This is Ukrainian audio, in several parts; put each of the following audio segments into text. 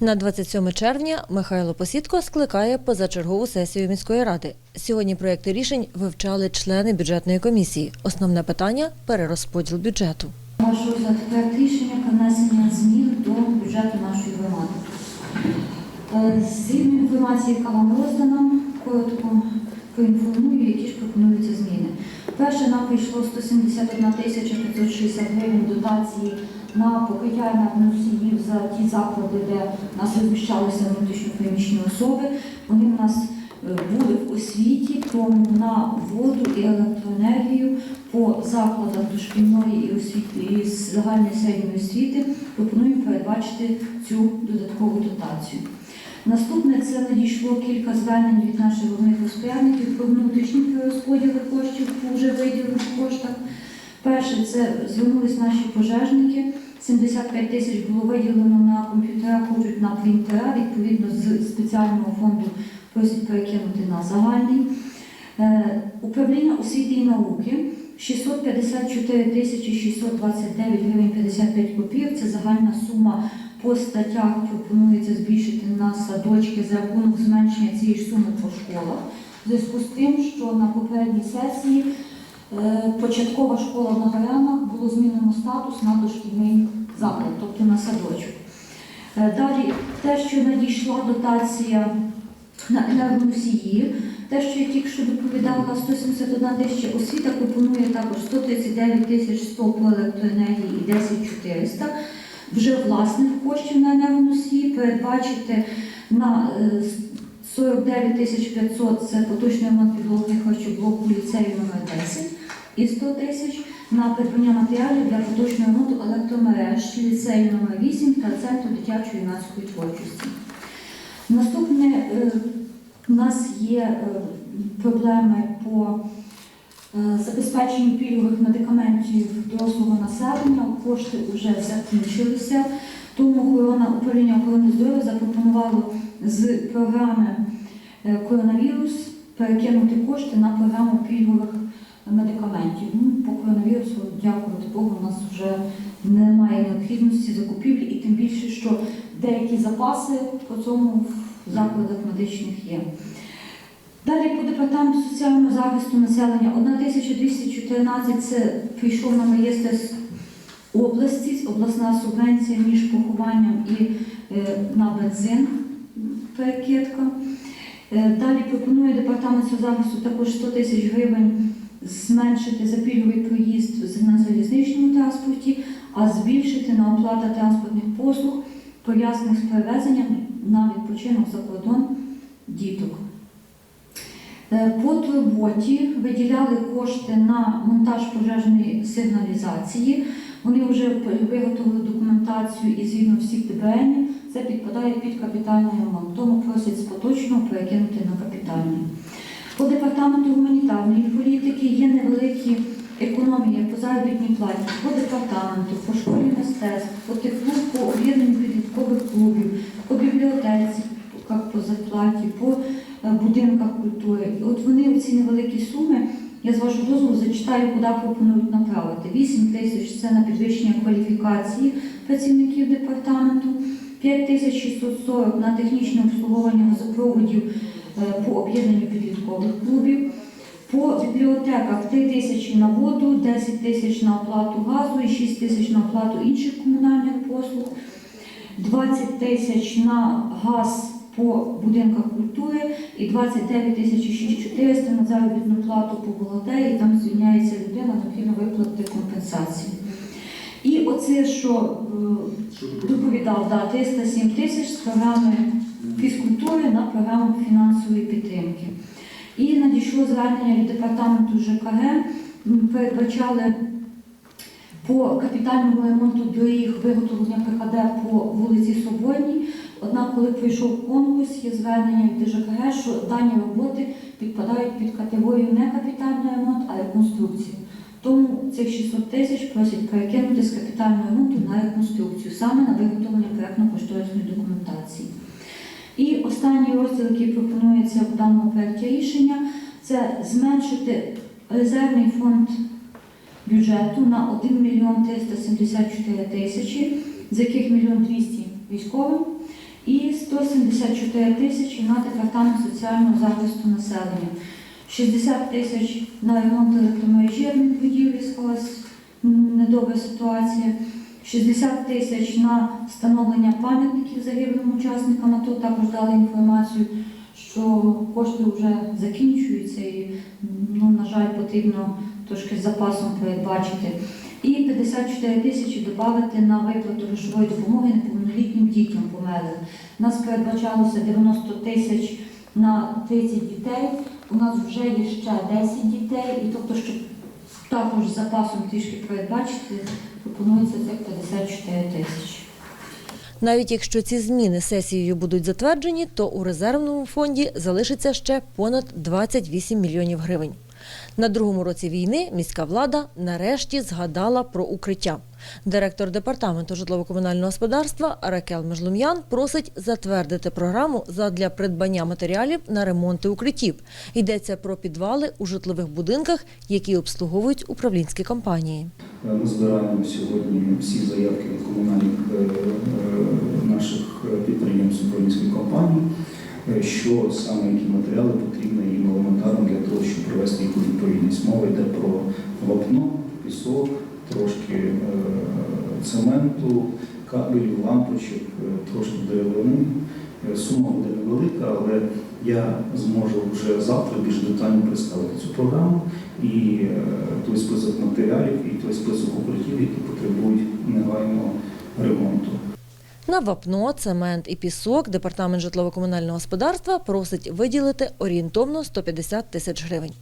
На 27 червня Михайло Посідко скликає позачергову сесію міської ради. Сьогодні проекти рішень вивчали члени бюджетної комісії. Основне питання перерозподіл бюджету. Розгляд проект рішення про внесення змін до бюджету нашої громади. Е, Згідно інформації, яка вам роздана, коротко проінформую, які ж пропонуються зміни. Перше нам прийшло 171 тисяча 560 гривень дотації на покриття енергоносіїв за ті заклади, де нас розміщалися внутрішньопереміщені особи. Вони в нас е, були в освіті, тому на воду і електроенергію по закладах дошкільної і освіти і загальної середньої освіти пропонуємо передбачити цю додаткову дотацію. Наступне це надійшло кілька звернень від наших головних розпорядників про внутрішні перерозподіли коштів по вже виділених коштах. Перше, це звернулись наші пожежники. 75 тисяч було виділено на комп'ютера, хочуть на принтера, відповідно з спеціального фонду просять перекинути на загальний. Е, Управління освіти і науки 654 тисячі 629 гривень 55 копійок. Це загальна сума по статтях пропонується збільшити на садочки за рахунок зменшення цієї суми по школах. В зв'язку з тим, що на попередній сесії початкова школа в Нагарянах було змінено статус на дошкільний заклад, тобто на садочок. Е, Далі те, що надійшла дотація на енергоносії, те, що я тільки що доповідала, 171 тисяча освіта пропонує також 139 тисяч 100 по електроенергії і 10 400 вже власних коштів на енергоносії передбачити на е, 49 тисяч 500 це поточний ремонт підлоги харчоблоку ліцею номер 10 і 100 тисяч на придбання матеріалів для поточного ремонту електромереж ліцею номер 8 та центру дитячої юнацької творчості. Наступне е, у нас є е, проблеми по е, забезпеченню пільгових медикаментів дорослого населення. Кошти вже закінчилися. Тому охорона управління охорони здоров'я запропонувало з програми е, коронавірус перекинути кошти на програму пільгових медикаментів. Ну, по коронавірусу, дякувати Богу, у нас вже немає необхідності закупівлі, і тим більше, що деякі запаси по цьому в закладах медичних є. Далі по департаменту соціального захисту населення 1214 це прийшов на реєстр області, обласна субвенція між похованням і е, на бензин перекидка. Е, Далі пропонує департамент соцзахисту також 100 тисяч гривень зменшити за пільговий проїзд на залізничному транспорті, а збільшити на оплата транспортних послуг, пов'язаних з перевезенням на відпочинок за кордон діток. Е, По турботі виділяли кошти на монтаж пожежної сигналізації. Вони вже виготовили документацію і згідно всіх ДБН це підпадає під капітальний ремонт. Тому просять з поточного перекинути на капітальний. По департаменту гуманітарної політики є невеликі економії по заробітній платі, по департаменту, по школі мистецтв, по теплу, по об'єднанню підліткових клубів, по бібліотеці, по зарплаті, по е, будинках культури. І от вони ці невеликі суми, я з вашого дозволу зачитаю, куди пропонують направити. 8 тисяч це на підвищення кваліфікації працівників департаменту, 5640 на технічне обслуговування газопроводів е, по об'єднанню підліткових клубів. По бібліотеках 3 тисячі на воду, 10 тисяч на оплату газу і 6 тисяч на оплату інших комунальних послуг, 20 тисяч на газ по будинках культури і 29 тисяч і 6400 на заробітну плату по бухгалтерії, там звільняється людина, необхідно виплатити компенсацію. І оце, що е, доповідав, да, 307 тисяч з програми фізкультури на програму фінансової підтримки. І надійшло звернення від департаменту ЖКГ. Передбачали по капітальному ремонту доріг виготовлення ПХД по вулиці Соборній. Однак, коли пройшов конкурс, є звернення від ЖКГ, що дані роботи підпадають під категорію не капітальний ремонт, а реконструкцію. Тому цих 600 тисяч просять перекинути з капітального ремонту на реконструкцію, саме на виготовлення проєктно-кошторисної документації. І останній розділ, який пропонується в даному проєкті рішення, це зменшити резервний фонд бюджету на 1 мільйон 374 тисячі, з яких мільйон 200 військовим і 174 тисячі на департамент соціального захисту населення. 60 тисяч на ремонт електромережі адмінбудівлі склалась недобра ситуація. 60 тисяч на встановлення пам'ятників загиблим учасникам АТО. Також дали інформацію, що кошти вже закінчуються і, ну, на жаль, потрібно трошки з запасом передбачити. І 54 тисячі додати на виплату грошової допомоги неповнолітнім дітям померлих. У нас передбачалося 90 тисяч на 30 дітей. У нас вже є ще 10 дітей, і тобто, щоб також запасом трішки передбачити, пропонується цих 54 тисячі. Навіть якщо ці зміни сесією будуть затверджені, то у резервному фонді залишиться ще понад 28 мільйонів гривень. На другому році війни міська влада нарешті згадала про укриття. Директор департаменту житлово-комунального господарства Ракел Межлум'ян просить затвердити програму задля придбання матеріалів на ремонти укриттів. Йдеться про підвали у житлових будинках, які обслуговують управлінські компанії. Е, Ми збираємо сьогодні всі заявки від комунальних що саме які матеріали потрібні їм елементарно для того, щоб привести їх у відповідність. Мова йде про вапно, пісок, трошки е, цементу, кабелів, лампочок, е, трошки деревини. Е, Сума буде невелика, але я зможу вже завтра більш детально представити цю програму і е, той список матеріалів, і той список укриттів, які потребують негайного ремонту. На вапно, цемент і пісок департамент житлово-комунального господарства просить виділити орієнтовно 150 тисяч гривень.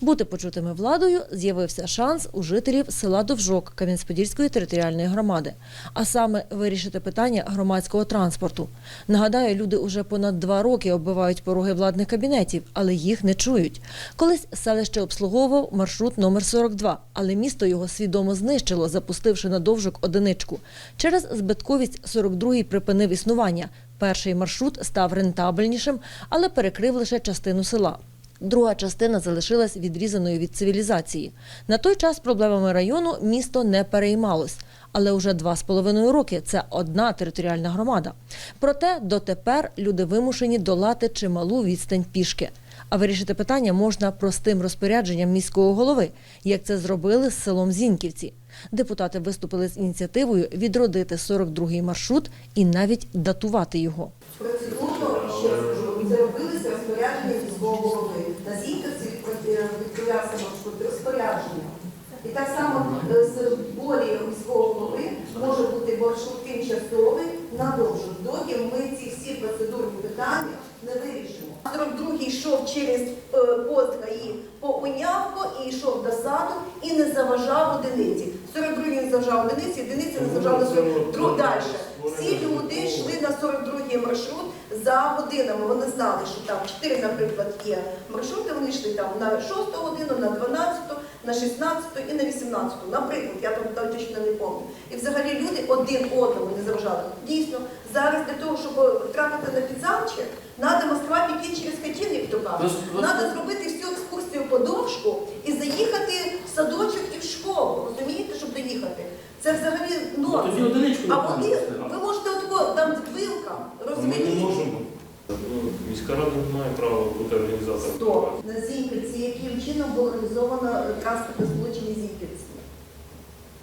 Бути почутими владою з'явився шанс у жителів села Довжок Кам'янець-Подільської територіальної громади, а саме вирішити питання громадського транспорту. Нагадаю, люди уже понад два роки оббивають пороги владних кабінетів, але їх не чують. Колись селище обслуговував маршрут номер 42, але місто його свідомо знищило, запустивши на довжок одиничку. Через збитковість 42-й припинив існування. Перший маршрут став рентабельнішим, але перекрив лише частину села. Друга частина залишилась відрізаною від цивілізації. На той час проблемами району місто не переймалось. Але уже два з половиною роки це одна територіальна громада. Проте дотепер люди вимушені долати чималу відстань пішки. А вирішити питання можна простим розпорядженням міського голови, як це зробили з селом Зіньківці. Депутати виступили з ініціативою відродити 42-й маршрут і навіть датувати його. Процедурно ще скажу, це робилися розпорядження міського голови. На зіньківці маршрут розпорядження. І так само е, з волі міського голови може бути маршрут тимчасовий надовжу, доки ми ці всі процедурні питання не вирішимо. 42-й йшов через е, пост по унявку і йшов до саду і не заважав одиниці. 42-й не заважав одиниці, одиниці не заважали 42 далі. Всі люди йшли на 42-й маршрут за годинами. Вони знали, що там 4, наприклад, є маршрути. Вони йшли там на 6 годину, на 12, на 16 і на 18. Наприклад, я там точно не пам'ятаю. І взагалі люди один одному не заважали. Дійсно, зараз для того, щоб трапити на підзамче, треба Москва піти через Хатін, як то кажуть. Треба зробити всю екскурсію по довжку і заїхати садочок і в школу. Розумієте, щоб доїхати. Це взагалі Ну, тоді одиничку А вони, ви можете отако, там вилка, Ми не розведіть. можемо. Ну, Міська рада не має права бути організатором. Стоп. На Зіньківці яким чином було організовано транспортне сполучення Зіньківці?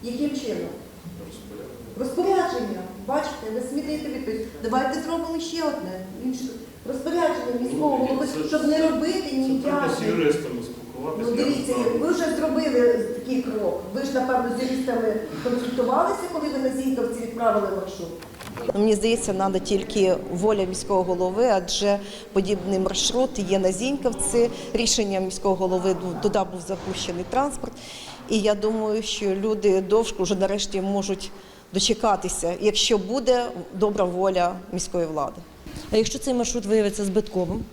Яким чином? Розпорядження. Бачите, ви самі відповідь. Давайте зробимо ще одне. Інше. Розпорядження міського Ну, голови, щоб не робити Це треба з ніяких. юристами Ну спілкуватися. я дивіться, ви вже зробили такий крок. Ви ж, напевно, з юристами консультувалися, коли ви на Зіньківці відправили маршрут. Мені здається, треба тільки воля міського голови, адже подібний маршрут є на Зіньківці. Рішення міського голови туди був запущений транспорт. І я думаю, що люди довжку вже нарешті можуть дочекатися, якщо буде добра воля міської влади. А якщо цей маршрут виявиться збитковим,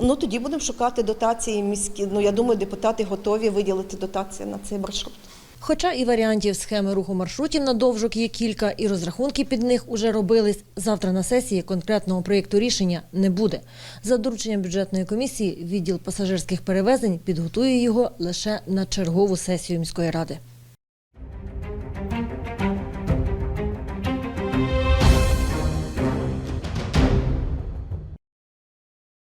Ну тоді будемо шукати дотації міські. Ну я думаю, депутати готові виділити дотації на цей маршрут. Хоча і варіантів схеми руху маршрутів на довжок є кілька, і розрахунки під них уже робились, завтра на сесії конкретного проєкту рішення не буде. За дорученням бюджетної комісії відділ пасажирських перевезень підготує його лише на чергову сесію міської ради.